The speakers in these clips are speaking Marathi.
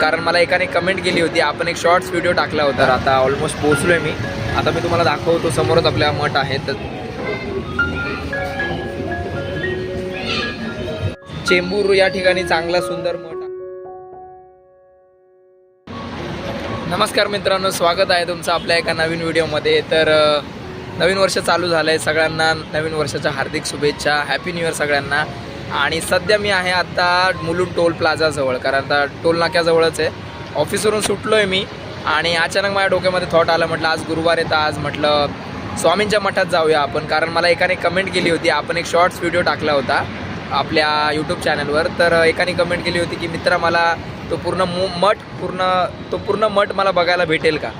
कारण मला एकाने कमेंट केली होती. आपण एक शॉर्ट्स व्हिडिओ टाकला होता. आता ऑलमोस्ट पोहोचलो आहे मी. आता मी तुम्हाला दाखवतो. समोरच आपल्या मठ आहे. तर चेंबूर या ठिकाणी चांगला सुंदर मठ नमस्कार मित्रांनो. स्वागत आहे तुमचं आपल्या एका नवीन व्हिडिओमध्ये तर नवीन वर्ष चालू झालं आहे सगळ्यांना नवीन वर्षाच्या हार्दिक शुभेच्छा. हॅपी न्यू इयर सगळ्यांना. आणि सध्या मी आहे आता मुलुंड टोल प्लाझाजवळ कारण आता टोल नाक्याजवळच आहे. ऑफिसवरून सुटलो आहे मी आणि अचानक माझ्या डोक्यामध्ये थॉट आलं म्हटलं आज गुरुवार येतं आज म्हटलं स्वामींच्या मठात जाऊया आपण कारण मला एकाने कमेंट केली होती. आपण एक शॉर्ट्स व्हिडिओ टाकला होता आपल्या यूट्यूब चॅनलवर तर एकाने कमेंट केली होती की मित्र मला तो पूर्ण मु मठ पूर्ण तो पूर्ण मठ मला बघायला भेटेल का?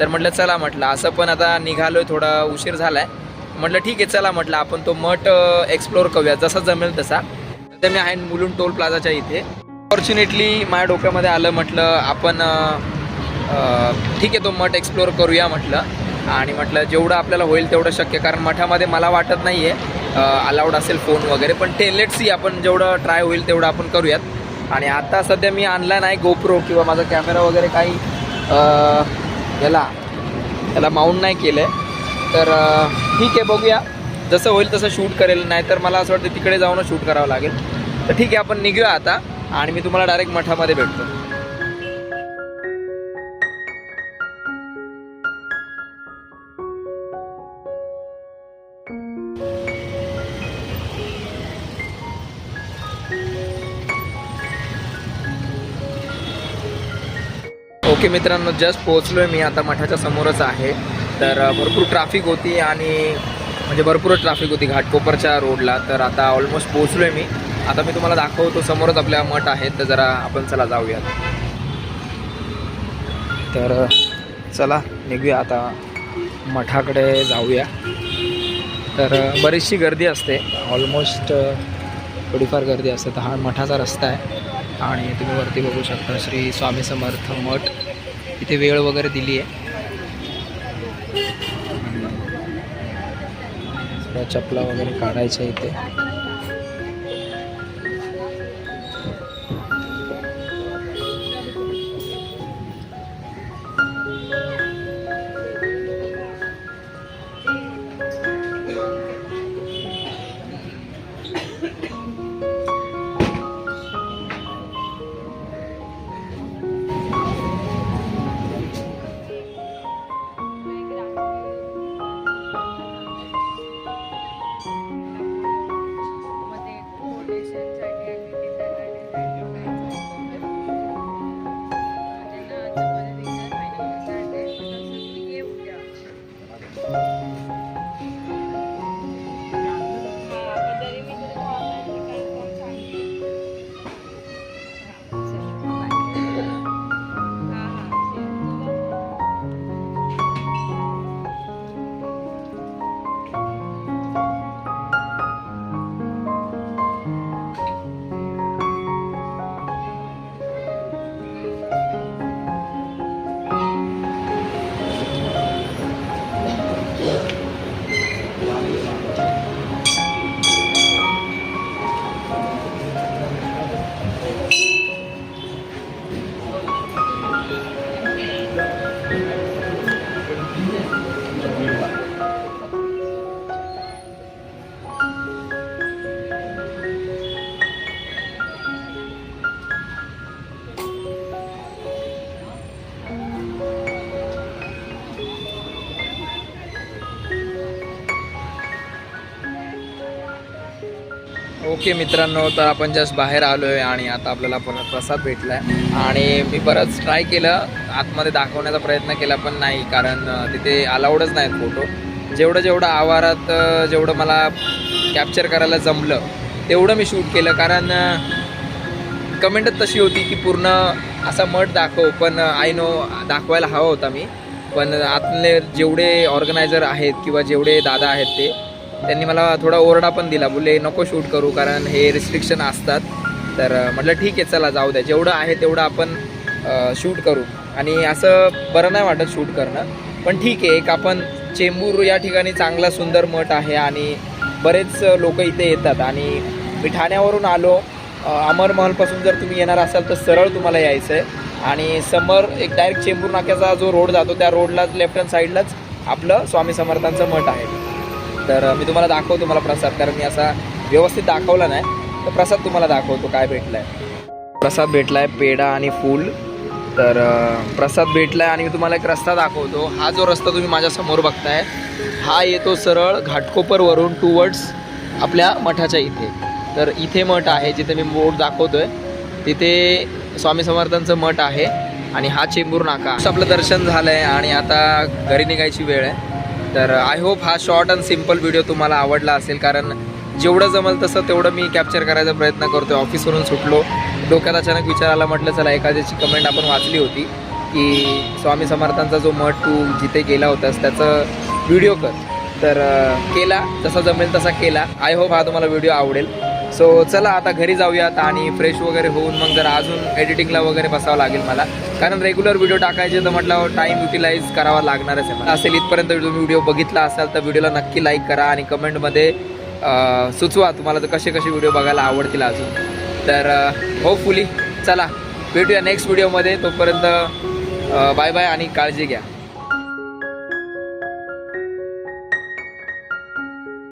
तर म्हटलं चला म्हटलं असं पण आता निघालो आहे थोडा उशीर झाला आहे म्हटलं ठीक आहे चला म्हटलं आपण तो मठ एक्सप्लोअर करूया जसा जमेल तसा. सध्या मी आहे मुलुंड टोल प्लाझाच्या इथे. फॉर्च्युनेटली माझ्या डोक्यामध्ये आलं म्हटलं आपण ठीक आहे तो मठ एक्सप्लोअर करूया म्हटलं. आणि म्हटलं जेवढं आपल्याला होईल तेवढं शक्य कारण मठामध्ये मला वाटत नाही आहे अलाउड असेल फोन वगैरे पण ते लेट सी आपण जेवढं ट्राय होईल तेवढं आपण करूयात. आणि आता सध्या मी आणला नाही गोप्रो किंवा माझा कॅमेरा वगैरे काही याला त्याला माउंट नाही केलं आहे तर ठीक आहे बघूया. जसं होईल तसं शूट करेल नाहीतर मला असं वाटतं तिकडे जाऊनच शूट करावं लागेल. तर ठीक आहे आपण निघूया आता आणि मी तुम्हाला डायरेक्ट मठामध्ये भेटतो. ओके मित्रांनो जस्ट पोहोचलो आहे मी आता मठाच्या समोरच आहे. तर भरपूर ट्रॅफिक होती आणि म्हणजे भरपूर ट्रॅफिक होती. घाटकोपरच्या रोडला तर आता ऑलमोस्ट पोहोचलो आहे मी. आता मी तुम्हाला दाखवतो. समोरच आपल्या मठ आहेत. तर जरा आपण चला जाऊयात. तर चला निघूया आता. मठाकडे जाऊया. तर बरीचशी गर्दी असते. ऑलमोस्ट थोडीफार गर्दी असते. तर हा मठाचा रस्ता आहे. आणि तुम्ही वरती बघू शकता श्री स्वामी समर्थ मठ. इथे वेळ वगैरे दिली आहे चपला वगैरे काढायच्या इथे. ओके मित्रांनो तर आपण जस्ट बाहेर आलो आहे आणि आता आपल्याला परत प्रसाद भेटला आहे आणि मी बरंच ट्राय केलं. आतमध्ये दाखवण्याचा प्रयत्न केला पण नाही कारण तिथे अलाउडच नाहीत फोटो जेवढं जेवढं आवारात जेवढं मला कॅप्चर करायला जमलं तेवढं मी शूट केलं. कारण कमेंटच तशी होती की पूर्ण असा मठ दाखव पण आय नो दाखवायला हवा होता मी. पण आतले जेवढे ऑर्गनायझर आहेत किंवा जेवढे दादा आहेत ते त्यांनी मला थोडा ओरडा पण दिला. बोलले नको शूट करू कारण हे रिस्ट्रिक्शन असतात. तर म्हटलं ठीक आहे चला जाऊ द्या. जेवढं आहे तेवढं आपण शूट करू. आणि असं बरं नाही वाटत शूट करणं. पण ठीक आहे एक आपण चेंबूर या ठिकाणी चांगला सुंदर मठ आहे आणि बरेच लोक इथे येतात. आणि मी ठाण्यावरून आलो अमरमहलपासून अमर महलपासून जर तुम्ही येणार असाल तर सरळ तुम्हाला यायचं आहे आणि समोर एक डायरेक्ट चेंबूर नाक्याचा जो रोड जातो त्या रोडलाच लेफ्ट हँड साईडलाच आपलं स्वामी समर्थांचं मठ आहे. तर मी तुम्हाला दाखवतो मला प्रसाद कारण मी असा व्यवस्थित दाखवला नाही. तर प्रसाद तुम्हाला दाखवतो काय भेटलाय. प्रसाद भेटलाय पेढा आणि फूल. तर प्रसाद प्रसाद भेटलाय आणि मी तुम्हाला एक रस्ता दाखवतो. हा जो रस्ता तुम्ही माझ्यासमोर बघताय हा येतो सरळ घाटकोपरवरून टुवर्ड्स आपल्या मठाच्या इथे. तर इथे मठ आहे जिथे मी बोर्ड दाखवतोय. तिथे स्वामी समर्थांचं मठ आहे आणि हा चेंबूर नाका. असं आपलं दर्शन झालं आहे आणि आता घरी निघायची वेळ आहे. तर आय होप हा शॉर्ट अँड सिंपल व्हिडिओ तुम्हाला आवडला असेल कारण जेवढं जमल तसं तेवढं मी कॅप्चर करायचा प्रयत्न करतो ऑफिसवरून सुटलो. डोक्यात अचानक विचार आला म्हटलं चला एखाद्याची कमेंट आपण वाचली होती की स्वामी समर्थांचा जो मठ तू जिथे गेला होतास त्याचं व्हिडिओ कर. तर केला. जसा जमेल तसा केला. आय होप हा तुम्हाला व्हिडिओ आवडेल. सो चला आता घरी जाऊयात आणि फ्रेश वगैरे होऊन मग जरा अजून एडिटिंगला वगैरे बसावं लागेल मला. कारण रेग्युलर व्हिडिओ टाकायचे तर म्हटलं टाईम युटिलाइज करावा लागणारच आहे असेल इथपर्यंत तुम्ही व्हिडिओ बघितला असाल तर व्हिडिओला नक्की लाईक करा आणि कमेंटमध्ये सुचवा तुम्हाला तर कसे कसे व्हिडिओ बघायला आवडतील अजून. तर होपफुली चला भेटूया नेक्स्ट व्हिडिओमध्ये तोपर्यंत बाय बाय आणि काळजी घ्या.